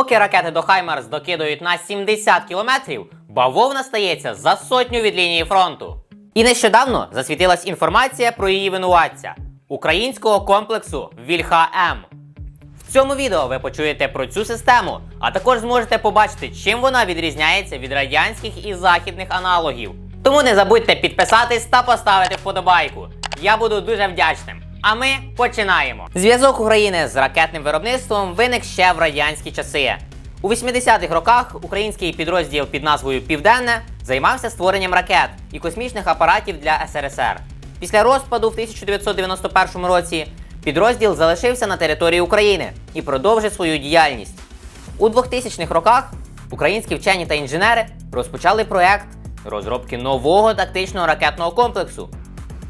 Поки ракети до Хаймарс докидують на 70 кілометрів, бавовна стається за сотню від лінії фронту. І нещодавно засвітилась інформація про її винуватця українського комплексу Вільха-М. В цьому відео ви почуєте про цю систему, а також зможете побачити, чим вона відрізняється від радянських і західних аналогів. Тому не забудьте підписатись та поставити вподобайку. Я буду дуже вдячним. А ми починаємо. Зв'язок України з ракетним виробництвом виник ще в радянські часи. У 80-х роках український підрозділ під назвою Південне займався створенням ракет і космічних апаратів для СРСР. Після розпаду в 1991 році підрозділ залишився на території України і продовжив свою діяльність. У 2000-х роках українські вчені та інженери розпочали проект розробки нового тактичного ракетного комплексу.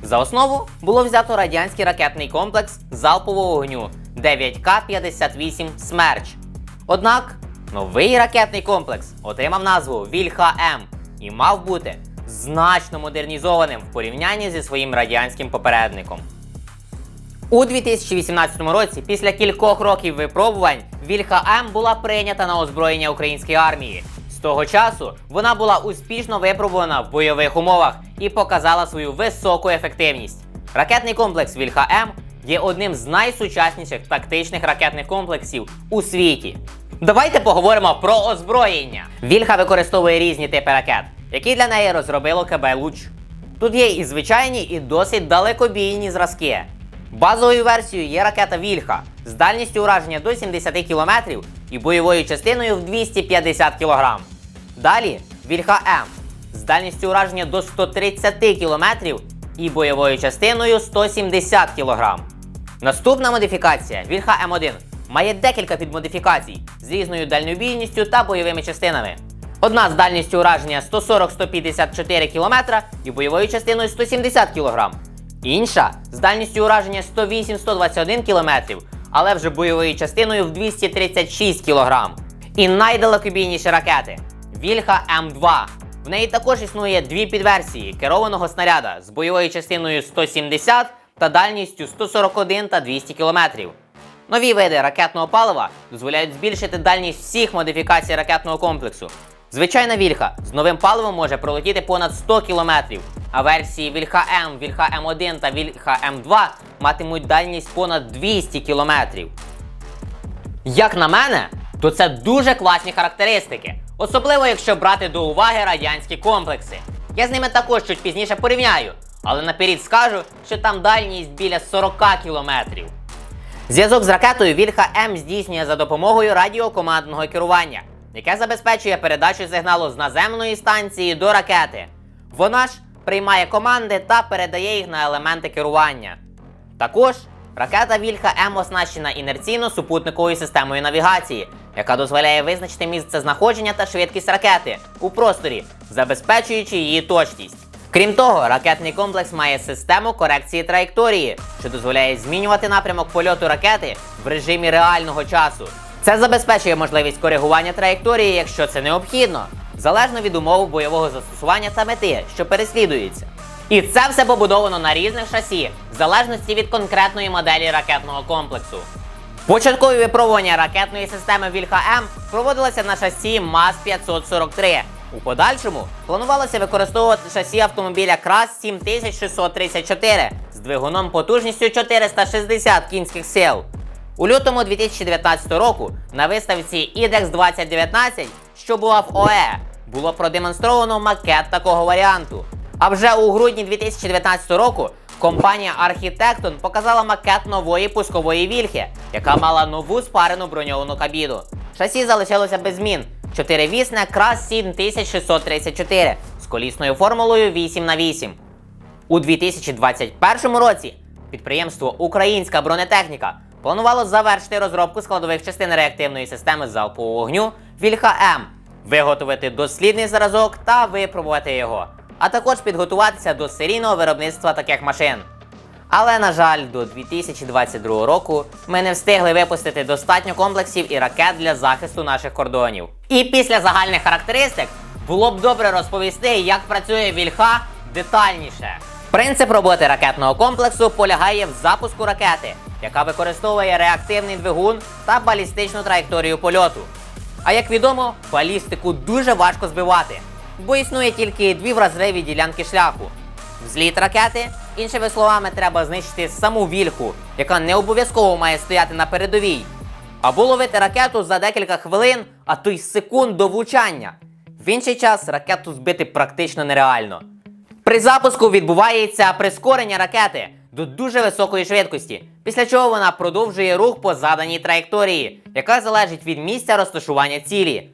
За основу було взято радянський ракетний комплекс залпового вогню 9К-58 Смерч. Однак новий ракетний комплекс отримав назву Вільха-М і мав бути значно модернізованим в порівнянні зі своїм радянським попередником. У 2018 році, після кількох років випробувань, Вільха М була прийнята на озброєння української армії. Того часу вона була успішно випробувана в бойових умовах і показала свою високу ефективність. Ракетний комплекс Вільха М є одним з найсучасніших тактичних ракетних комплексів у світі. Давайте поговоримо про озброєння. Вільха використовує різні типи ракет, які для неї розробило КБ Луч. Тут є і звичайні, і досить далекобійні зразки. Базовою версією є ракета Вільха з дальністю ураження до 70 км і бойовою частиною в 250 кг. Далі Вільха М з дальністю ураження до 130 км і бойовою частиною 170 кг. Наступна модифікація Вільха М1 має декілька підмодифікацій з різною дальнобійністю та бойовими частинами. Одна з дальністю ураження 140-154 км і бойовою частиною 170 кг. Інша з дальністю ураження 108-121 км, але вже бойовою частиною в 236 кг. І найдалекобійніші ракети Вільха М2. В неї також існує дві підверсії керованого снаряда з бойовою частиною 170 та дальністю 141 та 200 км. Нові види ракетного палива дозволяють збільшити дальність всіх модифікацій ракетного комплексу. Звичайна вільха з новим паливом може пролетіти понад 100 км, а версії Вільха М, Вільха М1 та Вільха М2 матимуть дальність понад 200 км. Як на мене, то це дуже класні характеристики, особливо якщо брати до уваги радянські комплекси. Я з ними також чуть пізніше порівняю, але наперед скажу, що там дальність біля 40 кілометрів. Зв'язок з ракетою Вільха М здійснює за допомогою радіокомандного керування, яке забезпечує передачу сигналу з наземної станції до ракети. Вона ж приймає команди та передає їх на елементи керування. Також ракета Вільха М оснащена інерційно-супутниковою системою навігації, яка дозволяє визначити місце знаходження та швидкість ракети у просторі, забезпечуючи її точність. Крім того, ракетний комплекс має систему корекції траєкторії, що дозволяє змінювати напрямок польоту ракети в режимі реального часу. Це забезпечує можливість коригування траєкторії, якщо це необхідно, залежно від умов бойового застосування та мети, що переслідується. І це все побудовано на різних шасі, в залежності від конкретної моделі ракетного комплексу. Початкові випробування ракетної системи Вільха М проводилися на шасі МАЗ-543. У подальшому планувалося використовувати шасі автомобіля КРАС 7634 з двигуном потужністю 460 кінських сил. У лютому 2019 року на виставці IDEX 2019, що була в ОЕ, було продемонстровано макет такого варіанту. А вже у грудні 2019 року компанія Architecton показала макет нової пускової вільхи, яка мала нову спарену броньовану кабіну. Шасі залишилося без змін. Чотиривісне крас 7634 з колісною формулою 8х8. У 2021 році підприємство Українська бронетехніка планувало завершити розробку складових частин реактивної системи залпового вогню Вільха М, виготовити дослідний зразок та випробувати його, а також підготуватися до серійного виробництва таких машин. Але, на жаль, до 2022 року ми не встигли випустити достатньо комплексів і ракет для захисту наших кордонів. І після загальних характеристик було б добре розповісти, як працює вільха детальніше. Принцип роботи ракетного комплексу полягає в запуску ракети, яка використовує реактивний двигун та балістичну траєкторію польоту. А як відомо, балістику дуже важко збивати, бо існує тільки дві вразливі ділянки шляху. Взліт ракети, іншими словами, треба знищити саму вільху, яка не обов'язково має стояти на передовій, або ловити ракету за декілька хвилин, а то й секунд до влучання. В інший час ракету збити практично нереально. При запуску відбувається прискорення ракети до дуже високої швидкості, після чого вона продовжує рух по заданій траєкторії, яка залежить від місця розташування цілі.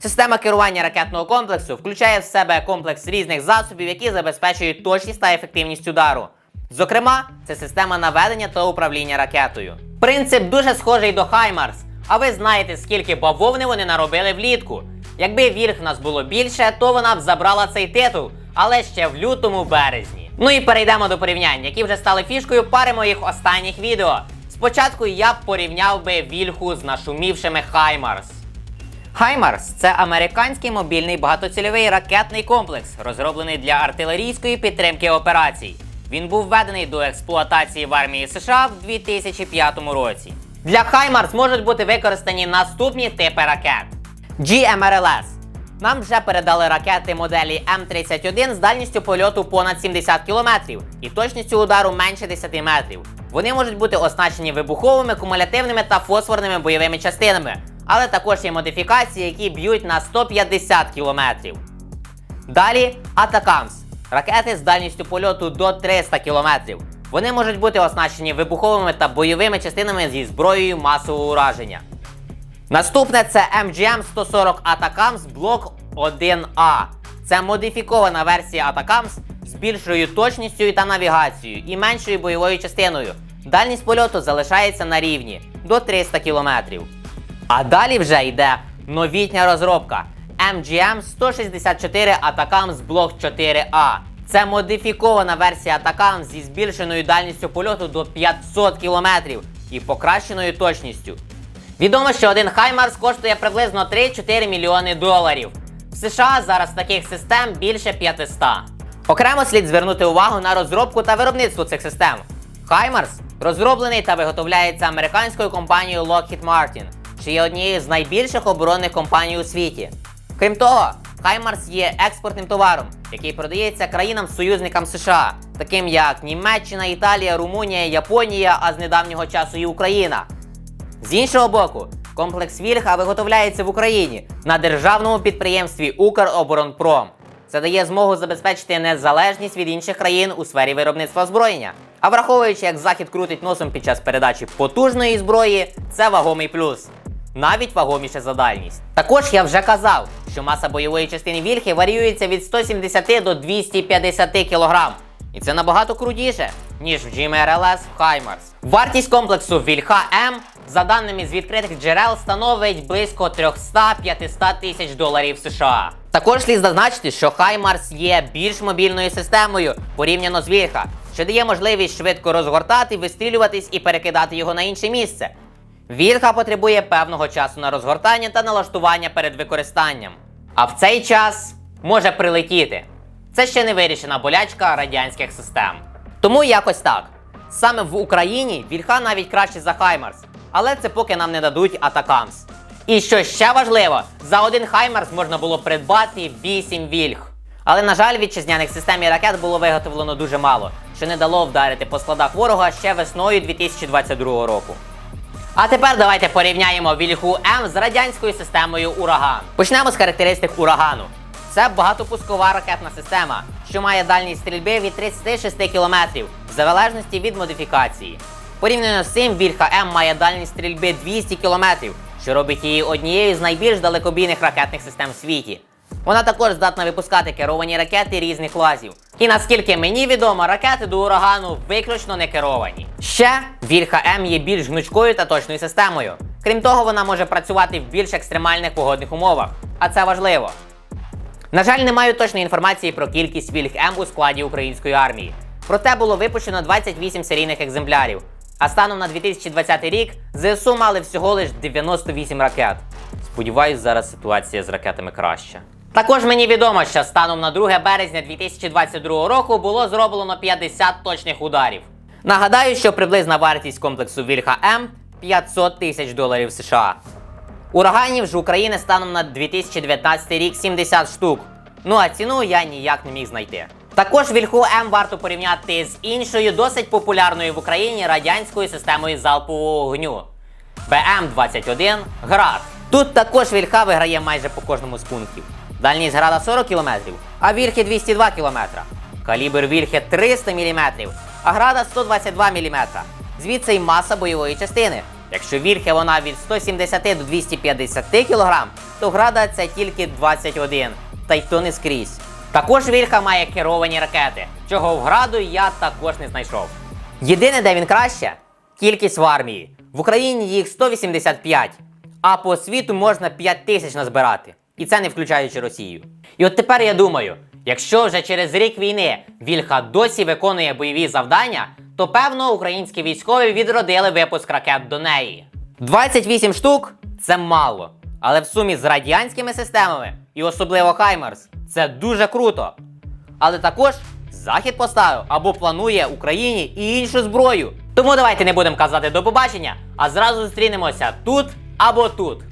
Система керування ракетного комплексу включає в себе комплекс різних засобів, які забезпечують точність та ефективність удару. Зокрема, це система наведення та управління ракетою. Принцип дуже схожий до Хаймарс, а ви знаєте, скільки бавовни вони наробили влітку. Якби вірх в нас було більше, то вона б забрала цей титул, але ще в лютому березні. Ну і перейдемо до порівнянь, які вже стали фішкою пари моїх останніх відео. Спочатку я б порівняв би вільху з нашумівшими Хаймарс. Хаймарс це американський мобільний багатоцільовий ракетний комплекс, розроблений для артилерійської підтримки операцій. Він був введений до експлуатації в армії США в 2005 році. Для Хаймарс можуть бути використані наступні типи ракет: GMRLS. Нам вже передали ракети моделі М31 з дальністю польоту понад 70 км і точністю удару менше 10 метрів. Вони можуть бути оснащені вибуховими, кумулятивними та фосфорними бойовими частинами, але також є модифікації, які б'ють на 150 км. Далі Атакамс. Ракети з дальністю польоту до 300 км. Вони можуть бути оснащені вибуховими та бойовими частинами зі зброєю масового ураження. Наступне це MGM 140 Atacams Block 1A. Це модифікована версія Atacams з більшою точністю та навігацією і меншою бойовою частиною. Дальність польоту залишається на рівні до 300 км. А далі вже йде новітня розробка MGM 164 Atacams Block 4A. Це модифікована версія Atacams зі збільшеною дальністю польоту до 500 км і покращеною точністю. Відомо, що один Хаймарс коштує приблизно 3-4 мільйони доларів. В США зараз таких систем більше 500. Окремо слід звернути увагу на розробку та виробництво цих систем. Хаймарс розроблений та виготовляється американською компанією Lockheed Martin, що є однією з найбільших оборонних компаній у світі. Крім того, Хаймарс є експортним товаром, який продається країнам-союзникам США, таким як Німеччина, Італія, Румунія, Японія, а з недавнього часу і Україна. З іншого боку, комплекс Вільха виготовляється в Україні на державному підприємстві Укроборонпром. Це дає змогу забезпечити незалежність від інших країн у сфері виробництва озброєння. А враховуючи, як Захід крутить носом під час передачі потужної зброї, це вагомий плюс. Навіть вагоміше за дальність. Також я вже казав, що маса бойової частини Вільхи варіюється від 170 до 250 кг. І це набагато крутіше, ніж в GMRLS в Хаймарс. Вартість комплексу Вільха М, за даними з відкритих джерел, становить близько 300-500 тисяч доларів США. Також слід зазначити, що Хаймарс є більш мобільною системою порівняно з Вільха, що дає можливість швидко розгортати, вистрілюватись і перекидати його на інше місце. Вільха потребує певного часу на розгортання та налаштування перед використанням. А в цей час може прилетіти. Це ще не вирішена болячка радянських систем. Тому якось так. Саме в Україні вільха навіть краще за Хаймарс, але це поки нам не дадуть Атакамс. І що ще важливо, за один Хаймарс можна було придбати 8 вільх. Але, на жаль, вітчизняних систем і ракет було виготовлено дуже мало, що не дало вдарити по складах ворога ще весною 2022 року. А тепер давайте порівняємо вільху М з радянською системою Ураган. Почнемо з характеристик урагану. Це багатопускова ракетна система, що має дальність стрільби від 36 км, в залежності від модифікації. Порівняно з цим, вільха М має дальність стрільби 200 км, що робить її однією з найбільш далекобійних ракетних систем в світі. Вона також здатна випускати керовані ракети різних класів. І наскільки мені відомо, ракети до урагану виключно не керовані. Ще Вільха М є більш гнучкою та точною системою. Крім того, вона може працювати в більш екстремальних погодних умовах, а це важливо. На жаль, не маю точної інформації про кількість Вільх М у складі української армії. Проте було випущено 28 серійних екземплярів. А станом на 2020 рік ЗСУ мали всього лиш 98 ракет. Сподіваюсь, зараз ситуація з ракетами краща. Також мені відомо, що станом на 2 березня 2022 року було зроблено 50 точних ударів. Нагадаю, що приблизна вартість комплексу Вільха М 500 тисяч доларів США. Ураганів ж в Україні станом на 2019 рік 70 штук. Ну а ціну я ніяк не міг знайти. Також вільху М варто порівняти з іншою досить популярною в Україні радянською системою залпового вогню. БМ-21 Град. Тут також вільха виграє майже по кожному з пунктів. Дальність града 40 км, а вільхи 202 км. Калібр вільхи 300 мм, а града 122 мм. Звідси й маса бойової частини. Якщо вільхи вона від 170 до 250 кг, то града це тільки 21, та й то не скрізь. Також вільха має керовані ракети, чого в граду я також не знайшов. Єдине, де він краще кількість в армії. В Україні їх 185, а по світу можна 5 тисяч назбирати. І це не включаючи Росію. І от тепер я думаю, якщо вже через рік війни Вільха досі виконує бойові завдання, то певно українські військові відродили випуск ракет до неї. 28 штук це мало. Але в сумі з радянськими системами, і особливо Хаймерс, це дуже круто. Але також Захід поставив або планує Україні і іншу зброю. Тому давайте не будемо казати до побачення, а зразу зустрінемося тут або тут.